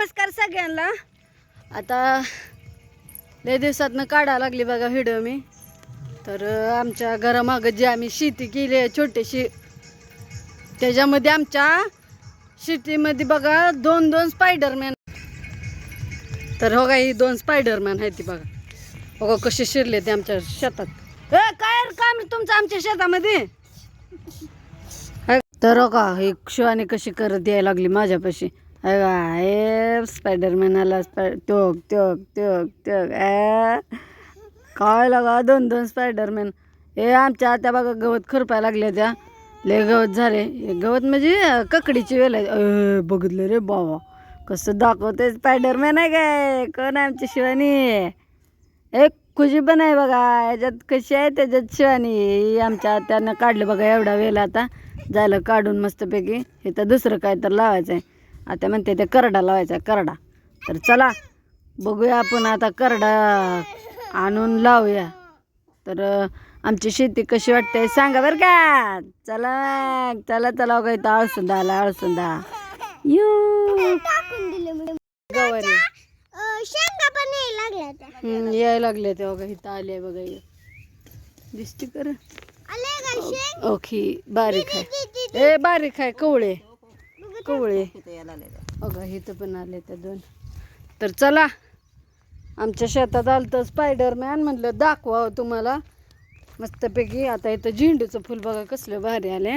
नमस्कार सगळ्यांना. आता लय दिवसातनं काढा लागली बघा व्हिडिओ मी. तर आमच्या घरामागं जी आम्ही शेती केली आहे छोटीशी त्याच्यामध्ये आमच्या शेतीमध्ये बघा दोन दोन स्पायडरमॅन तर हो का ही दोन स्पायडरमॅन आहे ती बघा. हो बघा कसे शिरले ते आमच्या शेतात. ए काय काम तुमचं आमच्या शेतामध्ये? तर हो का ही शिवानी कशी करत यायला लागली माझ्यापाशी. हाय का स्पायडरमॅन आला स्पाय त्योग त्योक त्योग त्योग ए काय लागा दोन दोन स्पायडरमॅन हे आमच्या आत्या बघा गवत खुरपायला लागले त्या. लय गवत झाले. हे गवत म्हणजे ककडीची वेल आहे. बघितलं रे बाबा. कसं दाखवते स्पायडरमॅन आहे काय? कोण आमची शिवानी? एक खुशी पण आहे बघा. याच्यात कशी आहे त्याच्यात शिवानी? आमच्या त्यानं काढलं बघा एवढा वेळ आता. झालं काढून मस्तपैकी. हे तर दुसरं काय तर लावायचं आहे आता म्हणते ते करडा लावायचा करडा. तर चला बघूया आपण आता करडा आणून लावूया. तर आमची शेती कशी वाटते सांगा बरं का. चला चला चला का इथं आळसुंदा आला आळसुंदा यू टाकून दिले गवारी. शेंगा पण यायला लागल्या त्या लागले ते बघा इथं आले बघा. दिसते कर ओके बारीक आहे. ए बारीक आहे कवळे. कवळे. बघा इथं पण आले त्या दोन. तर चला आमच्या शेतात आलं तर स्पायडरमॅन म्हटलं दाखवा तुम्हाला. मस्तपैकी आता इथं झेंडूचं फुल बघा कसलं भारी आले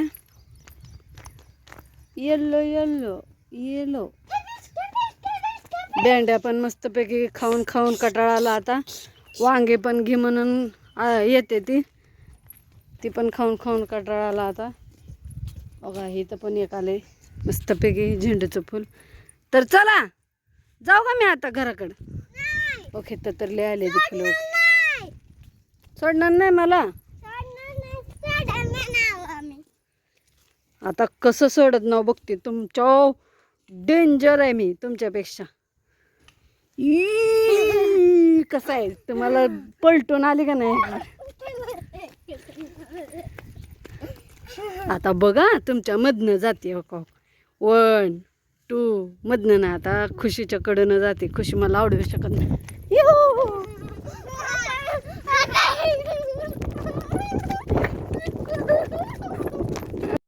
येल्लो येल्लो येलो भेंड्या पण मस्तपैकी खाऊन खाऊन कटाळा आला आता. वांगे पण घे म्हणून येते ती. ती पण खाऊन खाऊन कटाळा आला आता. बघा इथं पण एक आले मस्तपैकी झेंडूचं फुल. तर चला जाऊ का मी आता घराकडं? ओके तर तर लय आले फुलं सोडणार नाही मला? आता कसं सोडत नाव बघते तुमच्या डेंजर आहे मी तुमच्यापेक्षा. कसं आहे? तुम्हाला पलटून आली का नाही? आता बघा तुमच्या मधनं जाते हो का? वन टू मधनं ना आता खुशीच्या कडनं जाते खुशी मला आवडू शकत नाही यो!